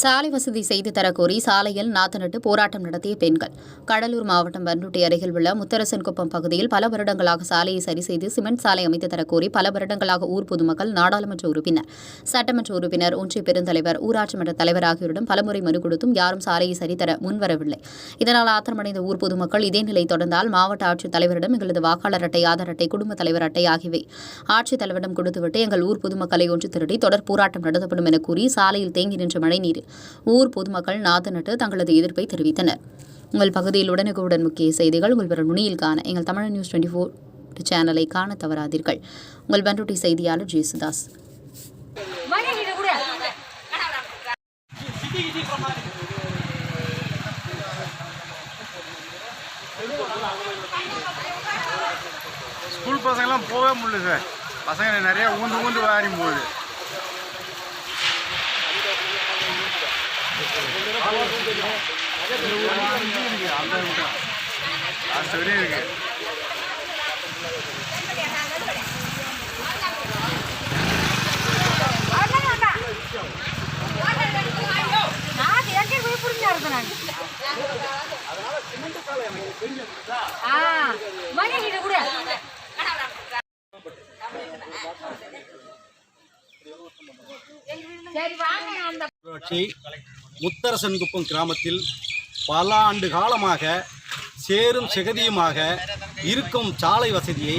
சாலை வசதி செய்து தரக்கோரி சாலையில் நாத்து போராட்டம் நடத்திய பெண்கள். கடலூர் மாவட்டம் பன்ருட்டி அருகில் உள்ள முத்தரசன்குப்பம் பகுதியில் பல வருடங்களாக சாலையை சரி செய்து சிமெண்ட் சாலை அமைத்து தரக்கோரி பல வருடங்களாக ஊர் பொதுமக்கள் நாடாளுமன்ற உறுப்பினர் சட்டமன்ற உறுப்பினர் ஒன்றிய பெருந்தலைவர் ஊராட்சி மன்ற தலைவர் ஆகியோரிடம் பலமுறை மனு கொடுத்தும் யாரும் சாலையை சரிதர முன்வரவில்லை. இதனால் ஆத்திரமடைந்த ஊர் பொதுமக்கள் இதே நிலை தொடர்ந்தால் மாவட்ட ஆட்சித் தலைவரிடம் எங்களது வாக்காளர் அட்டை ஆதார் அட்டை குடும்ப தலைவர் அட்டை ஆகியவை ஆட்சித் தலைவரிடம் கொடுத்துவிட்டு எங்கள் ஊர் பொதுமக்களை ஒன்று திரட்டி தொடர் போராட்டம் நடத்தப்படும் என கூறி சாலையில் தேங்கி நின்ற மழைநீர் ஊர் பொதுமக்கள் நாத்து நட்டு தங்களது எதிர்ப்பை தெரிவித்தனர். உங்கள் பகுதியில் உடனுக்குடன் முக்கிய செய்திகள் உங்கள் பிற நுனியில் காண எங்கள் தமிழ் நியூஸ் டுவெண்ட்டி ஃபோர் சேனலை காண தவறாதீர்கள். உங்கள் பண்ருட்டி செய்தியாளர் ஜேசுதாஸ் ஸ்கூல் பசங்களாம் போகவே முடியல சார். பசங்க நிறைய ஊந்து ஊந்து வாரி போகுது. கூட சரி வாங்க அந்த ஊராட்சி முத்தரசன்குப்பம் கிராமத்தில் பல ஆண்டு காலமாக சேரும் செகதியுமாக இருக்கும் சாலை வசதியை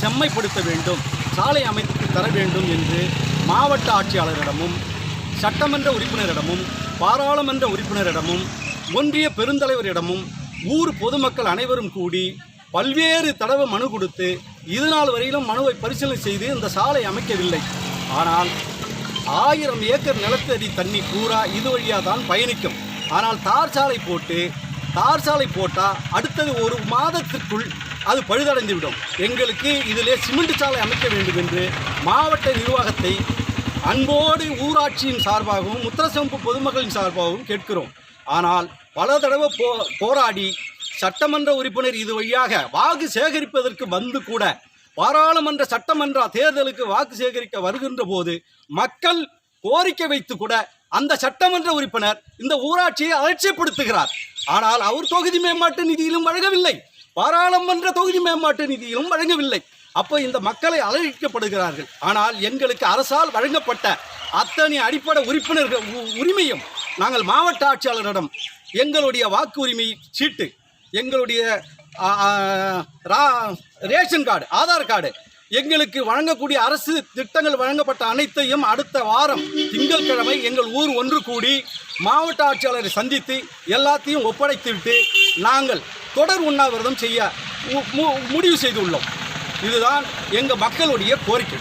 செம்மைப்படுத்த வேண்டும் சாலை அமைத்து தர வேண்டும் என்று மாவட்ட ஆட்சியாளரிடமும் சட்டமன்ற உறுப்பினரிடமும் பாராளுமன்ற உறுப்பினரிடமும் ஒன்றிய பெருந்தலைவரிடமும் ஊர் பொதுமக்கள் அனைவரும் கூடி பல்வேறு தடவை மனு கொடுத்து இதுநாள் வரையிலும் மனுவை பரிசீலனை செய்து இந்த சாலை அமைக்கவில்லை. ஆனால் ஆயிரம் ஏக்கர் நிலத்தடி தண்ணி பூரா இது வழியாக தான் பயணிக்கும். ஆனால் தார் சாலை போட்டு தார் சாலை போட்டால் அடுத்தது ஒரு மாதத்திற்குள் அது பழுதடைந்துவிடும். எங்களுக்கு இதிலே சிமெண்ட் சாலை அமைக்க வேண்டும் என்று மாவட்ட நிர்வாகத்தை அன்போடு ஊராட்சியின் சார்பாகவும் முத்திரசம்பு பொதுமக்களின் சார்பாகவும் கேட்கிறோம். ஆனால் பல தடவை போ போராடி சட்டமன்ற உறுப்பினர் இது வழியாக வாக்கு சேகரிப்பதற்கு வந்து கூட பாராளுமன்ற சட்டமன்ற தேர்தலுக்கு வாக்கு சேகரிக்க வருகின்ற போது மக்கள் கோரிக்கை வைத்து கூட அந்த சட்டமன்ற உறுப்பினர் இந்த ஊராட்சியை அலட்சியப்படுத்துகிறார். ஆனால் அவர் தொகுதி மேம்பாட்டு நிதியிலும் வழங்கவில்லை. பாராளுமன்ற தொகுதி மேம்பாட்டு நிதியிலும் வழங்கவில்லை. அப்போ இந்த மக்களை அலட்சிக்கப்படுகிறார்கள் ஆனால் எங்களுக்கு அரசால் வழங்கப்பட்ட அத்தனை அடிப்படை உறுப்பினர்கள் உ- உரிமையும் நாங்கள் மாவட்ட ஆட்சியாளரிடம் எங்களுடைய வாக்கு உரிமை சீட்டு எங்களுடைய ரேஷன் கார்டு ஆதார் கார்டு. எங்களுக்கு வழங்கக்கூடிய அரசு திட்டங்கள் வழங்கப்பட்ட அனைத்தையும் அடுத்த வாரம் திங்கட்கிழமை எங்கள் ஊர் ஒன்று கூடி மாவட்ட ஆட்சியாளரை சந்தித்து எல்லாத்தையும் ஒப்படைத்துவிட்டு நாங்கள் தொடர் உண்ணாவிரதம் செய்ய மு- மு- முடிவு செய்துள்ளோம். இதுதான் எங்கள் மக்களுடைய கோரிக்கை.